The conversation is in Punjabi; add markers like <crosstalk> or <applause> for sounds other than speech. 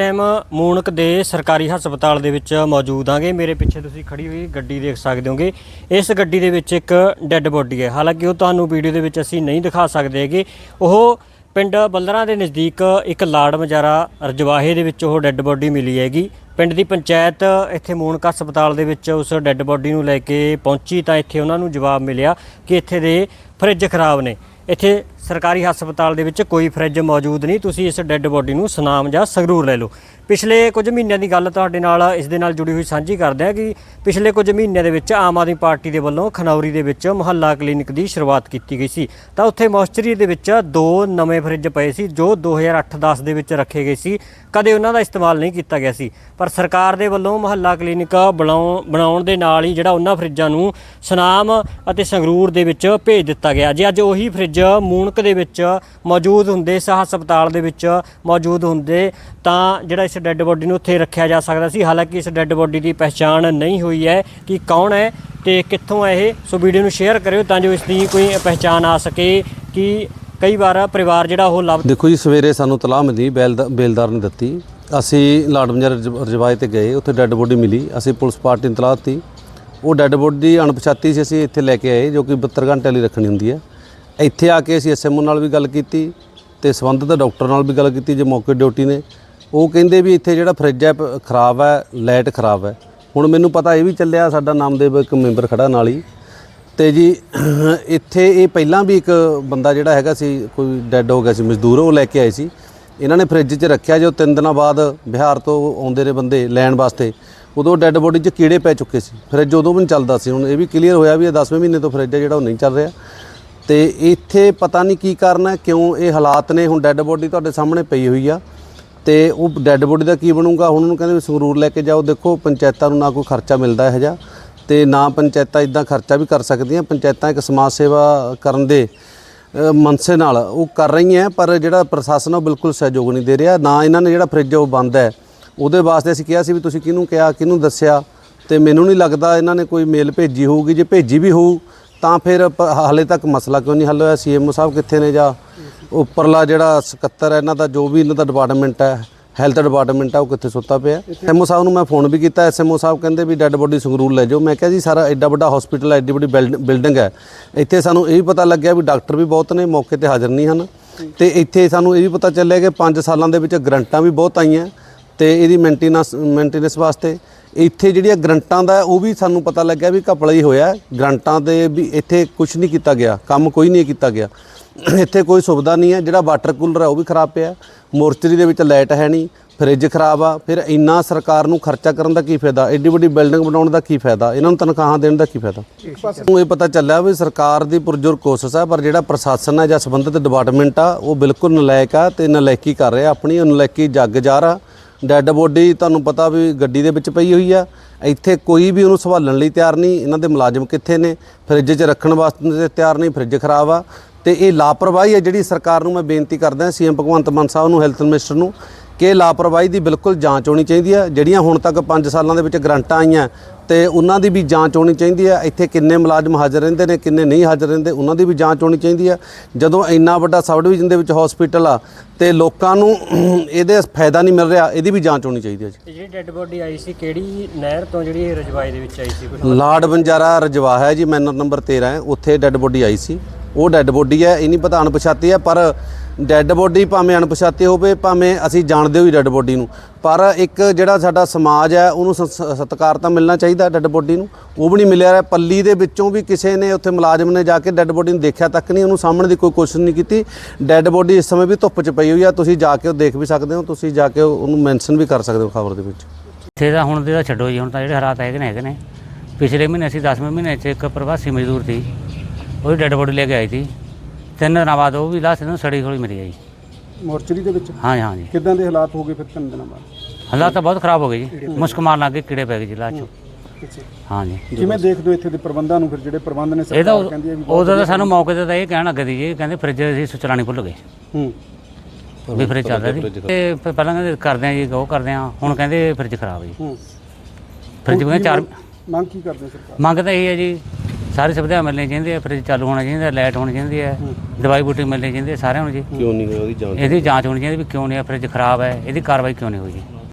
ਟਾਈਮ ਮੂਨਕ ਦੇ ਸਰਕਾਰੀ ਹਸਪਤਾਲ ਦੇ ਵਿੱਚ ਮੌਜੂਦ ਆਂਗੇ। ਮੇਰੇ ਪਿੱਛੇ ਤੁਸੀਂ ਖੜੀ ਹੋਈ ਗੱਡੀ ਦੇਖ ਸਕਦੇ ਹੋਗੇ। ਇਸ ਗੱਡੀ ਦੇ ਵਿੱਚ ਇੱਕ ਡੈੱਡ ਬੋਡੀ ਹੈ। ਹਾਲਾਂਕਿ ਉਹ ਤੁਹਾਨੂੰ ਵੀਡੀਓ ਦੇ ਵਿੱਚ ਅਸੀਂ ਨਹੀਂ ਦਿਖਾ ਸਕਦੇ ਹੈਗੇ। ਉਹ ਪਿੰਡ ਬੱਲਰਾਂ ਦੇ ਨਜ਼ਦੀਕ ਇੱਕ ਲਾੜ ਮਜਾਰਾ ਰਜਵਾਹੇ ਦੇ ਵਿੱਚ ਉਹ ਡੈੱਡ ਬੋਡੀ ਮਿਲੀ ਹੈਗੀ। ਪਿੰਡ ਦੀ ਪੰਚਾਇਤ ਇੱਥੇ ਮੂਨਕ ਹਸਪਤਾਲ ਦੇ ਵਿੱਚ ਉਸ ਡੈੱਡ ਬੋਡੀ ਨੂੰ ਲੈ ਕੇ ਪਹੁੰਚੀ ਤਾਂ ਇੱਥੇ ਉਹਨਾਂ ਨੂੰ ਜਵਾਬ ਮਿਲਿਆ ਕਿ ਇੱਥੇ ਦੇ ਫਰਿੱਜ ਖਰਾਬ ਨੇ। ਇੱਥੇ ਸਰਕਾਰੀ ਹਸਪਤਾਲ ਦੇ ਵਿੱਚ ਕੋਈ ਫਰਿੱਜ ਮੌਜੂਦ ਨਹੀਂ। ਤੁਸੀਂ ਇਸ ਡੈੱਡ ਬੋਡੀ ਨੂੰ ਸੁਨਾਮ ਜਾਂ ਸੰਗਰੂਰ ਲੈ ਲਓ। ਪਿਛਲੇ ਕੁਝ ਮਹੀਨਿਆਂ ਦੀ ਗੱਲ ਤੁਹਾਡੇ ਨਾਲ, ਇਸ ਦੇ ਨਾਲ ਜੁੜੀ ਹੋਈ ਸਾਂਝੀ ਕਰਦੇ ਹਾਂ ਕਿ ਪਿਛਲੇ ਕੁਝ ਮਹੀਨਿਆਂ ਦੇ ਵਿੱਚ ਆਮ ਆਦਮੀ ਪਾਰਟੀ ਦੇ ਵੱਲੋਂ ਖਨੌਰੀ ਦੇ ਵਿੱਚ ਮੁਹੱਲਾ ਕਲੀਨਿਕ ਦੀ ਸ਼ੁਰੂਆਤ ਕੀਤੀ ਗਈ ਸੀ। ਤਾਂ ਉੱਥੇ ਮੌਸਚਰੀ ਦੇ ਵਿੱਚ ਦੋ ਨਵੇਂ ਫਰਿੱਜ ਪਏ ਸੀ, ਜੋ 2008-10 ਦੇ ਵਿੱਚ ਰੱਖੇ ਗਏ ਸੀ। ਕਦੇ ਉਹਨਾਂ ਦਾ ਇਸਤੇਮਾਲ ਨਹੀਂ ਕੀਤਾ ਗਿਆ ਸੀ। ਪਰ ਸਰਕਾਰ ਦੇ ਵੱਲੋਂ ਮੁਹੱਲਾ ਕਲੀਨਿਕ ਬਣਾਉਣ ਬਣਾਉਣ ਦੇ ਨਾਲ ਹੀ ਜਿਹੜਾ ਉਹਨਾਂ ਫਰਿੱਜਾਂ ਨੂੰ ਸੁਨਾਮ ਅਤੇ ਸੰਗਰੂਰ ਦੇ ਵਿੱਚ ਭੇਜ ਦਿੱਤਾ ਗਿਆ। ਜੇ ਅੱਜ ਉਹੀ ਫਰਿੱਜ ਮੂਨਕ ਦੇ ਵਿੱਚ ਮੌਜੂਦ ਹੁੰਦੇ ਇਸ ਹਸਪਤਾਲ ਦੇ ਵਿੱਚ ਮੌਜੂਦ ਹੁੰਦੇ, ਤਾਂ ਜਿਹੜਾ ਇਸ ਡੈੱਡ ਬੋਡੀ ਨੂੰ ਉੱਥੇ ਰੱਖਿਆ ਜਾ ਸਕਦਾ ਸੀ। ਹਾਲਾਂਕਿ ਇਸ ਡੈੱਡ ਬੋਡੀ ਦੀ ਪਛਾਣ ਨਹੀਂ ਹੋਈ ਹੈ ਕਿ ਕੌਣ ਹੈ ਤੇ ਕਿੱਥੋਂ ਹੈ ਇਹ। ਸੋ ਵੀਡੀਓ ਨੂੰ ਸ਼ੇਅਰ ਕਰਿਓ ਤਾਂ ਜੋ ਇਸ ਦੀ ਕੋਈ ਪਛਾਣ ਆ ਸਕੇ ਕਿ ਕਈ ਵਾਰ ਪਰਿਵਾਰ ਜਿਹੜਾ ਉਹ ਲੱਭ ਦੇਖੋ ਜੀ, ਸਵੇਰੇ ਸਾਨੂੰ ਤਲਾਹ ਮਿਲੀ ਬੇਲਦਾ- ਬੇਲਦਾਰ ਨੇ ਦਿੱਤੀ। ਅਸੀਂ ਲਾਡਮਜਰ ਰਜਵਾਏ ਤੇ ਗਏ, ਉੱਥੇ ਡੈੱਡ ਬੋਡੀ ਮਿਲੀ। ਅਸੀਂ ਪੁਲਿਸ ਪਾਰਟੀ ਨੂੰ ਤਲਾਹ ਦਿੱਤੀ। ਉਹ ਡੈੱਡ ਬੋਡੀ ਅਣਪਛਾਤੀ ਸੀ, ਅਸੀਂ ਇੱਥੇ ਲੈ ਕੇ ਆਏ, ਜੋ ਕਿ 72 ਘੰਟੇ ਲਈ ਰੱਖਣੀ ਹੁੰਦੀ ਹੈ। ਇੱਥੇ ਆ ਕੇ ਅਸੀਂ ਐਸਐਮਓ ਨਾਲ ਵੀ ਗੱਲ ਕੀਤੀ ਤੇ ਸੰਬੰਧਿਤ ਡਾਕਟਰ ਨਾਲ ਵੀ ਗੱਲ ਕੀਤੀ ਜੇ ਮੌਕੇ ਡਿਊਟੀ ਨੇ। ਉਹ ਕਹਿੰਦੇ ਵੀ ਇੱਥੇ ਜਿਹੜਾ ਫਰਿੱਜ ਹੈ, ਪ- ਖਰਾਬ ਹੈ ਲਾਈਟ ਖਰਾਬ ਹੈ। ਹੁਣ ਮੈਨੂੰ ਪਤਾ ਇਹ ਵੀ ਚੱਲਿਆ, ਸਾਡਾ ਨਾਮਦੇਵ ਇੱਕ ਮੈਂਬਰ ਖੜਾ ਨਾਲ ਹੀ। ਤੇ ਜੀ, <clears throat> ਇੱਥੇ ਇਹ ਪਹਿਲਾਂ ਵੀ ਇੱਕ ਬੰਦਾ ਜਿਹੜਾ ਹੈਗਾ ਸੀ, ਕੋਈ ਡੈੱਡ ਹੋ ਗਿਆ ਸੀ, ਮਜ਼ਦੂਰ, ਉਹ ਲੈ ਕੇ ਆਏ ਸੀ। ਇਹਨਾਂ ਨੇ ਫ੍ਰਿਜ 'ਚ ਰੱਖਿਆ, ਜੋ ਤਿੰਨ ਦਿਨਾਂ ਬਾਅਦ ਬਿਹਾਰ ਤੋਂ ਆਉਂਦੇ ਨੇ ਬੰਦੇ ਲੈਣ ਵਾਸਤੇ, ਉਦੋਂ ਡੈੱਡ ਬੋਡੀ 'ਚ ਕੀੜੇ ਪੈ ਚੁੱਕੇ ਸੀ। ਫ੍ਰਿਜ ਉਦੋਂ ਵੀ ਨਹੀਂ ਚੱਲਦਾ ਸੀ। ਹੁਣ ਇਹ ਵੀ ਕਲੀਅਰ ਹੋਇਆ ਵੀ ਇਹ 10ਵੇਂ ਮਹੀਨੇ ਤੋਂ ਫ੍ਰਿਜ ਹੈ ਜਿਹੜਾ ਉਹ ਨਹੀਂ ਚੱਲ ਰਿਹਾ। ਤੇ ਇੱਥੇ ਪਤਾ ਨਹੀਂ ਕੀ ਕਾਰਨ ਹੈ ਕਿਉਂ ਇਹ ਹਾਲਾਤ ਨੇ ਹੁਣ ਡੈੱਡ ਬੋਡੀ ਤੁਹਾਡੇ ਸਾਹਮਣੇ ਪਈ ਹੋਈ ਆ। ਤੇ ਉਹ ਡੈੱਡ ਬੋਡੀ ਦਾ ਕੀ ਬਣੂਗਾ ਹੁਣ ਉਹਨੂੰ ਕਹਿੰਦੇ ਵੀ ਸੰਗਰੂਰ ਲੈ ਕੇ ਜਾਓ। ਦੇਖੋ ਪੰਚਾਇਤਾਂ ਨੂੰ ਨਾ ਕੋਈ ਖਰਚਾ ਮਿਲਦਾ ਇਹੋ ਜਿਹਾ ਤੇ ਨਾ ਪੰਚਾਇਤਾਂ ਇਦਾਂ ਖਰਚਾ ਵੀ ਕਰ ਸਕਦੀਆਂ। ਪੰਚਾਇਤਾਂ ਇੱਕ ਸਮਾਜ ਸੇਵਾ ਕਰਨ ਦੇ ਅ, ਮਨਸੇ ਨਾਲ ਉਹ ਕਰ ਰਹੀਆਂ ਪਰ ਜਿਹੜਾ ਪ੍ਰਸ਼ਾਸਨ ਉਹ ਬਿਲਕੁਲ ਸਹਿਯੋਗ ਨਹੀਂ ਦੇ ਰਿਹਾ। ਨਾ ਇਹਨਾਂ ਨੇ ਜਿਹੜਾ ਫ੍ਰਿਜ ਉਹ ਬੰਦ ਹੈ। ਉਹਦੇ ਵਾਸਤੇ ਅਸੀਂ ਕਿਹਾ ਸੀ ਵੀ ਤੁਸੀਂ ਕਿਹਨੂੰ ਕਿਹਾ ਕਿਹਨੂੰ ਦੱਸਿਆ ਤੇ ਮੈਨੂੰ ਨਹੀਂ ਲੱਗਦਾ ਇਹਨਾਂ ਨੇ ਕੋਈ ਮੇਲ ਭੇਜੀ ਹੋਊਗੀ। ਜੇ ਭੇਜੀ ਵੀ ਹੋਊ ਤਾਂ ਫਿਰ ਪ- ਹਾਲੇ ਤੱਕ ਮਸਲਾ ਕਿਉਂ ਨਹੀਂ ਹੱਲ ਹੋਇਆ? ਸੀਐਮਓ ਸਾਹਿਬ ਕਿੱਥੇ ਨੇ ਜਾਂ ਉੱਪਰਲਾ ਜਿਹੜਾ ਸਕੱਤਰ ਹੈ ਇਹਨਾਂ ਦਾ ਜੋ ਵੀ ਇਹਨਾਂ ਦਾ ਡਿਪਾਰਟਮੈਂਟ ਹੈ ਹੈਲਥ ਡਿਪਾਰਟਮੈਂਟ ਹੈ ਉਹ ਕਿੱਥੇ ਸੁੱਤਾ ਪਿਆ? ਐਮਓ ਸਾਹਿਬ ਨੂੰ ਮੈਂ ਫੋਨ ਵੀ ਕੀਤਾ। ਐਸਐਮਓ ਸਾਹਿਬ ਕਹਿੰਦੇ ਵੀ ਡੈੱਡ ਬੋਡੀ ਸੰਗਰੂਰ ਲੈ ਜਾਓ। ਮੈਂ ਕਿਹਾ ਜੀ ਸਾਰਾ ਐਡਾ ਵੱਡਾ ਹਸਪੀਟਲ ਹੈ ਐਡੀ ਵੱਡੀ ਬਿਲਡ- ਬਿਲਡਿੰਗ ਹੈ। ਇੱਥੇ ਸਾਨੂੰ ਇਹ ਵੀ ਪਤਾ ਲੱਗਿਆ ਵੀ ਡਾਕਟਰ ਵੀ ਬਹੁਤ ਨੇ ਮੌਕੇ ਤੇ ਹਾਜ਼ਰ ਨਹੀਂ ਹਨ। ਤੇ ਇੱਥੇ ਸਾਨੂੰ ਇਹ ਵੀ ਪਤਾ ਚੱਲਿਆ ਕਿ 5 ਸਾਲਾਂ ਦੇ ਵਿੱਚ ਗਰੰਟਾਂ ਵੀ ਬਹੁਤ ਆਈਆਂ। ਤੇ ਇਹਦੀ ਮੇਨਟੇਨੈਂਸ ਮੇਨਟੇਨੈਂਸ ਵਾਸਤੇ। ਇੱਥੇ ਜਿਹੜੀਆਂ ਗਰੰਟਾਂ ਦਾ, ਉਹ ਵੀ ਸਾਨੂੰ ਪਤਾ ਲੱਗਿਆ ਵੀ ਘਪਲਾ ਹੀ ਹੋਇਆ। ਗਰੰਟਾਂ 'ਤੇ ਵੀ ਇੱਥੇ ਕੁਝ ਨਹੀਂ ਕੀਤਾ ਗਿਆ। ਕੰਮ ਕੋਈ ਨਹੀਂ ਕੀਤਾ ਗਿਆ। ਇੱਥੇ ਕੋਈ ਸੁਵਿਧਾ ਨਹੀਂ ਹੈ। ਜਿਹੜਾ ਵਾਟਰ ਕੂਲਰ ਹੈ, ਉਹ ਵੀ ਖਰਾਬ ਪਿਆ। ਮੋਰਚਰੀ ਦੇ ਵਿੱਚ ਲਾਈਟ ਹੈ ਨਹੀਂ। ਫ੍ਰਿਜ ਖਰਾਬ ਆ। ਫਿਰ ਇੰਨਾ ਸਰਕਾਰ ਨੂੰ ਖਰਚਾ ਕਰਨ ਦਾ ਕੀ ਫਾਇਦਾ? ਐਡੀ ਵੱਡੀ ਬਿਲਡਿੰਗ ਬਣਾਉਣ ਦਾ ਕੀ ਫਾਇਦਾ? ਇਹਨਾਂ ਨੂੰ ਤਨਖਾਹਾਂ ਦੇਣ ਦਾ ਕੀ ਫਾਇਦਾ? ਨੂੰ ਇਹ ਪਤਾ ਚੱਲਿਆ ਵੀ ਸਰਕਾਰ ਦੀ ਪੁਰਜੋਰ ਕੋਸ਼ਿਸ਼ ਆ, ਪਰ ਜਿਹੜਾ ਪ੍ਰਸ਼ਾਸਨ ਆ ਜਾਂ ਸੰਬੰਧਿਤ ਡਿਪਾਰਟਮੈਂਟ ਆ, ਉਹ ਬਿਲਕੁਲ ਨਲਾਇਕ ਆ ਤੇ ਨਲਾਇਕੀ ਕਰ ਰਿਹਾ। ਆਪਣੀ ਉਹ ਨਲਾਇਕੀ ਜੱਗ ਜਾ ਰਿਹਾ ਡੈੱਡ ਬੋਡੀ ਤੁਹਾਨੂੰ ਪਤਾ ਵੀ ਗੱਡੀ ਦੇ ਵਿੱਚ ਪਈ ਹੋਈ ਆ। ਇੱਥੇ ਕੋਈ ਵੀ ਉਹਨੂੰ ਸੰਭਾਲਣ ਲਈ ਤਿਆਰ ਨਹੀਂ। ਇਹਨਾਂ ਦੇ ਮੁਲਾਜ਼ਮ ਕਿੱਥੇ ਨੇ? ਫ੍ਰਿਜ 'ਚ ਰੱਖਣ ਵਾਸਤੇ ਤਿਆਰ ਨਹੀਂ। ਫ੍ਰਿਜ ਖਰਾਬ ਆ। ਤੇ ਇਹ ਲਾਪਰਵਾਹੀ ਹੈ ਜਿਹੜੀ ਸਰਕਾਰ ਨੂੰ ਮੈਂ ਬੇਨਤੀ ਕਰਦਾ ਸੀਐਮ ਭਗਵੰਤ ਮਾਨ ਸਾਹਿਬ ਨੂੰ ਹੈਲਥ ਮਿਨਿਸਟਰ ਨੂੰ ਕਿ ਇਹ ਲਾਪਰਵਾਹੀ ਦੀ ਬਿਲਕੁਲ ਜਾਂਚ ਹੋਣੀ ਚਾਹੀਦੀ ਹੈ। ਜਿਹੜੀਆਂ ਹੁਣ ਤੱਕ 5 ਸਾਲਾਂ ਦੇ ਵਿੱਚ ਗਰੰਟਾਂ ਆਈਆਂ ਤੇ ਉਹਨਾਂ ਦੀ ਵੀ ਜਾਂਚ ਹੋਣੀ ਚਾਹੀਦੀ ਹੈ। ਇੱਥੇ ਕਿੰਨੇ ਮੁਲਾਜ਼ਮ ਹਾਜ਼ਰ ਰਹਿੰਦੇ ਨੇ ਕਿੰਨੇ ਨਹੀਂ ਹਾਜ਼ਰ ਰਹਿੰਦੇ ਉਹਨਾਂ ਦੀ ਵੀ ਜਾਂਚ ਹੋਣੀ ਚਾਹੀਦੀ ਹੈ। ਜਦੋਂ ਇੰਨਾ ਵੱਡਾ ਸਬ ਡਿਵੀਜ਼ਨ ਦੇ ਵਿੱਚ ਹਸਪੀਟਲ ਆ ਤੇ ਲੋਕਾਂ ਨੂੰ <clears throat> ਇਹਦੇ ਫਾਇਦਾ ਨਹੀਂ ਮਿਲ ਰਿਹਾ ਇਹਦੀ ਵੀ ਜਾਂਚ ਹੋਣੀ ਚਾਹੀਦੀ ਹੈ ਜੀ। ਜਿਹੜੀ ਡੈੱਡ ਬੋਡੀ ਆਈ ਸੀ ਕਿਹੜੀ ਨਹਿਰ ਤੋਂ ਜਿਹੜੀ ਇਹ ਰਜਵਾਈ ਦੇ ਵਿੱਚ ਆਈ ਸੀ? ਲਾਰਡ ਬੰਜਾਰਾ ਰਜਵਾ ਹੈ ਜੀ ਮੈਨਰ ਨੰਬਰ 13 ਹੈ। ਉੱਥੇ ਡੈੱਡ ਬੋਡੀ ਆਈ ਸੀ। ਉਹ ਡੈੱਡ ਬੋਡੀ ਹੈ, ਇਹ ਨਹੀਂ ਪਤਾ ਅਣਪਛਾਤੀ ਹੈ ਪਰ ਡੈੱਡ ਬੋਡੀ ਭਾਵੇਂ ਅਣਪਛਾਤੀ ਹੋਵੇ, ਭਾਵੇਂ ਅਸੀਂ ਜਾਣਦੇ ਹੋਈ ਡੈੱਡ ਬੋਡੀ ਨੂੰ, ਪਰ ਇੱਕ ਜਿਹੜਾ ਸਾਡਾ ਸਮਾਜ ਹੈ, ਉਹਨੂੰ ਸ- ਸਤਿਕਾਰ ਤਾਂ ਮਿਲਣਾ ਚਾਹੀਦਾ ਡੈੱਡ ਬੋਡੀ ਨੂੰ, ਉਹ ਵੀ ਨਹੀਂ ਮਿਲਿਆ ਰਿਹਾ। ਪੱਲੀ ਦੇ ਵਿੱਚੋਂ ਵੀ ਕਿਸੇ ਨੇ ਉੱਥੇ ਮੁਲਾਜ਼ਮ ਨੇ ਜਾ ਕੇ ਡੈੱਡ ਬੋਡੀ ਨੂੰ ਦੇਖਿਆ ਤੱਕ ਨਹੀਂ, ਉਹਨੂੰ ਸਾਹਮਣੇ ਦੀ ਕੋਈ ਕੋਸ਼ਿਸ਼ ਨਹੀਂ ਕੀਤੀ। ਡੈੱਡ ਬੋਡੀ ਇਸ ਸਮੇਂ ਵੀ ਧੁੱਪ 'ਚ ਪਈ ਹੋਈ ਆ, ਤੁਸੀਂ ਜਾ ਕੇ ਉਹ ਦੇਖ ਵੀ ਸਕਦੇ ਹੋ, ਤੁਸੀਂ ਜਾ ਕੇ ਉਹਨੂੰ ਮੈਂਸ਼ਨ ਵੀ ਕਰ ਸਕਦੇ ਹੋ ਖਬਰ ਦੇ ਵਿੱਚ। ਇੱਥੇ ਤਾਂ ਹੁਣ ਦੇ ਤਾਂ ਛੱਡੋ ਜੀ, ਹੁਣ ਤਾਂ ਜਿਹੜੇ ਹਾਲਾਤ ਹੈਗੇ ਨੇ ਹੈਗੇ ਨੇ। ਪਿਛਲੇ ਮਹੀਨੇ ਅਸੀਂ 10ਵੇਂ ਮਹੀਨੇ 'ਚ ਇੱਕ ਪ੍ਰਵਾਸੀ ਮਜ਼ਦੂਰ ਸੀ। ਉਹਦੀ ਡੈੱਡ ਬੋਡੀ ਲੈ ਕੇ ਆਈ ਸੀ। ਤਿੰਨ ਦਿਨਾਂ ਬਾਅਦ ਉਹ ਵੀ ਲਾਸ਼ ਨੂੰ ਸੜੀ ਹੋਈ ਮਿਲੀ ਜੀ ਮੋਰਚਰੀ ਦੇ ਵਿੱਚ? ਹਾਂ ਜੀ, ਹਾਂ ਜੀ। ਕਿਦਾਂ ਦੇ ਹਾਲਾਤ ਹੋ ਗਏ ਫਿਰ ਤਿੰਨ ਦਿਨਾਂ ਬਾਅਦ? ਹਾਲਾਤ ਤਾਂ ਬਹੁਤ ਖਰਾਬ ਹੋ ਗਏ ਜੀ। ਮੁਸ਼ਕ ਮਾਰਨ ਲੱਗ ਗਏ ਕੀੜੇ ਪੈ ਗਏ ਜੀ ਲਾਸ਼ 'ਚੋਂ। ਹਾਂ ਜੀ। ਕਿਵੇਂ ਦੇਖਦੇ ਹੋ ਇੱਥੇ ਦੇ ਪ੍ਰਬੰਧਾਂ ਨੂੰ ਫਿਰ ਜਿਹੜੇ ਪ੍ਰਬੰਧ ਨੇ ਇਹ ਤਾਂ ਸਰਕਾਰ ਕਹਿੰਦੀ ਹੈ ਵੀ ਬਹੁਤ ਉਦੋਂ ਤਾਂ ਸਾਨੂੰ ਮੌਕੇ ਤੇ ਤਾਂ ਇਹ ਕਹਿਣ ਲੱਗੇ ਸੀ ਜੀ ਕਹਿੰਦੇ ਫ੍ਰਿਜ ਅਸੀਂ ਸੁਚਲਾਣੀ ਭੁੱਲ ਗਏ। ਹੂੰ। ਵੀ ਫ੍ਰਿਜ ਚੱਲ ਰਿਹਾ ਸੀ ਤੇ ਪਹਿਲਾਂ ਕਹਿੰਦੇ ਕਰਦੇ ਆ ਜੀ ਉਹ ਕਰਦੇ ਆ ਹੁਣ ਕਹਿੰਦੇ ਫ੍ਰਿਜ ਖਰਾਬ ਹੈ ਜੀ। ਹੂੰ। ਫ੍ਰਿਜ ਕਹਿੰਦੇ ਚਾਰ ਮੰਗ ਕੀ ਕਰਦੇ ਹੋ ਸਰਕਾਰ? ਮੰਗ ਤਾਂ ਇਹ ਹੈ ਜੀ ਸਾਰੀ ਸੁਵਿਧਾ ਮਿਲਣੀ ਚਾਹੀਦੀ ਹੈ ਫ੍ਰਿਜ ਚਾਲੂ ਹੋਣਾ ਚਾਹੀਦਾ ਲਾਈਟ ਹੋਣੀ ਚਾਹੀਦੀ ਹੈ ਦਵਾਈ ਬੂਟੀ ਮਿਲਣੀ ਚਾਹੀਦੀ ਹੈ ਸਾਰਿਆਂ ਨੂੰ ਜੀ। ਕਿਉਂ ਨਹੀਂ ਉਹਦੀ ਜਾਂਚ? ਇਹਦੀ ਜਾਂਚ ਹੋਣੀ ਚਾਹੀਦੀ ਵੀ ਕਿਉਂ ਨਹੀਂ ਇਹ ਫ੍ਰਿਜ ਖਰਾਬ ਹੈ ਇਹਦੀ ਕਾਰਵਾਈ ਕਿਉਂ ਨਹੀਂ ਹੋਈ ਜੀ?